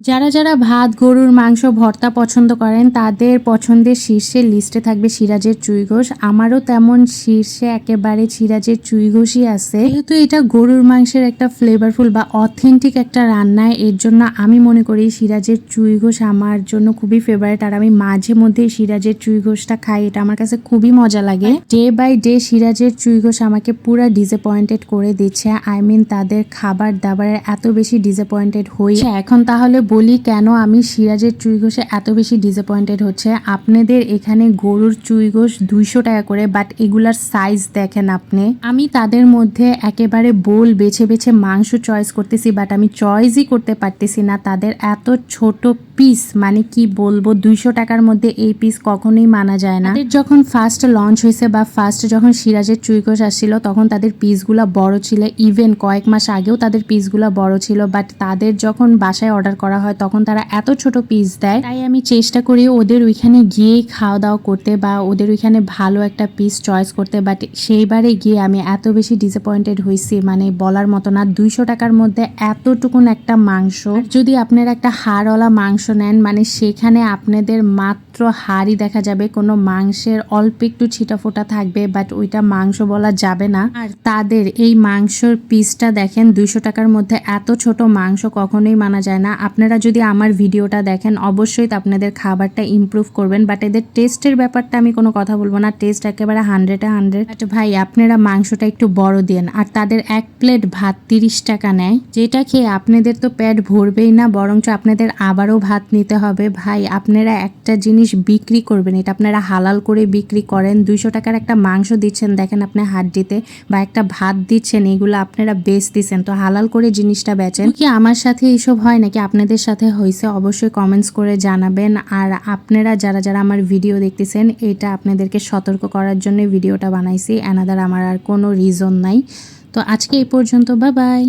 যারা যারা ভাত, গরুর মাংস, ভর্তা পছন্দ করেন, তাদের পছন্দের শীর্ষে লিস্টে থাকবে সিরাজের চুই ঘোষ আমারও তেমন শীর্ষে একেবারে সিরাজের চুই ঘোষই আছে। যেহেতু এটা গরুর মাংসের একটা ফ্লেভারফুল বা অথেন্টিক একটা রান্নায় এর জন্য আমি মনে করি সিরাজের চুই ঘোষ আমার জন্য খুবই ফেভারিট আর আমি মাঝে মধ্যে সিরাজের চুই ঘোষটা খাই, এটা আমার কাছে খুবই মজা লাগে। ডে বাই ডে সিরাজের চুই ঘোষ আমাকে পুরো ডিসঅ্যাপয়েন্টেড করে দিচ্ছে। আই মিন তাদের খাবার দাবারের এত বেশি ডিসঅ্যাপয়েন্টেড হই। এখন তাহলে বলি কেন আমি সিরাজের চুই ঘোষে এত বেশি ডিসঅ্যাপয়েন্টেড হচ্ছে? আপনাদের এখানে গরুর চুই ঘোষ দুইশো টাকা করে বাট এগুলার সাইজ দেখেন আপনি। আমি তাদের মধ্যে একেবারে বোল বেছে বেছে মাংস চয়েস করতেছি বাট আমি চয়েসই করতে পারতেছি না। তাদের এত ছোট পিস মানে কি বলব, দুইশো টাকার মধ্যে এই পিস কখনোই মানা যায় না। যখন ফার্স্ট লঞ্চ হয়েছে বা ফার্স্ট যখন সিরাজের চুইকোষ আসছিল, তখন তাদের পিসগুলো বড় ছিল। ইভেন কয়েক মাস আগেও তাদের পিসগুলো বড় ছিল বাট তাদের যখন বাসায় অর্ডার করা হয়, তখন তারা এত ছোট পিস দেয়। তাই আমি চেষ্টা করি ওদের ওইখানে গিয়ে খাওয়া দাওয়া করতে বা ওদের ওইখানে ভালো একটা পিস চয়েস করতে। বাট সেইবারে গিয়ে আমি এত বেশি ডিসঅ্যাপয়েন্টেড হয়েছি মানে বলার মতো না, দুইশো টাকার মধ্যে এতটুকুন একটা মাংস। যদি আপনারা একটা হাড়ওয়ালা মাংস নেন মানে সেখানে আপনাদের মাত্র হাড়ই দেখা যাবে, কোনো মাংসের অল্প একটু ছিটাফোটা থাকবে বাট ওইটা মাংস বলা যাবে না। আর তাদের এই মাংসর পিসটা দেখেন, দুইশো টাকার মধ্যে এত ছোট মাংস কখনোই মানা যায় না। আপনারা যদি আমার ভিডিওটা দেখেন, অবশ্যই তো আপনাদের খাবারটা ইমপ্রুভ করবেন বাট এদের টেস্টের ব্যাপারটা আমি কোনো কথা বলব না। টেস্ট একেবারে হান্ড্রেডে হান্ড্রেড বাট ভাই, আপনারা মাংসটা একটু বড় দেন আর তাদের এক প্লেট ভাত তিরিশ টাকা নেয়, যেটা খেয়ে আপনাদের তো পেট ভরবেই না, বরঞ্চ আপনাদের আবারও ভাত নিতে হবে। ভাই, আপনারা একটা জিনিস বিক্রি করবেন, এটা আপনারা হালাল করে বিক্রি করেন। দুইশো টাকার একটা মাংস দিচ্ছেন, দেখেন আপনি হাড্ডিতে, বা একটা ভাত দিচ্ছেন, এগুলো আপনারা বেচ দিচ্ছেন, তো হালাল করে জিনিসটা বেচেন। কি আমার সাথে এইসব হয় নাকি? আপনাদের সাথে হয়েছে, অবশ্যই কমেন্টস করে জানাবেন। আর আপনারা যারা যারা আমার ভিডিও দেখতেছেন, এটা আপনাদেরকে সতর্ক করার জন্য ভিডিওটা বানাইছি। অ্যানাদার আমার আর কোনো রিজন নাই। তো আজকে এই পর্যন্ত বা বাই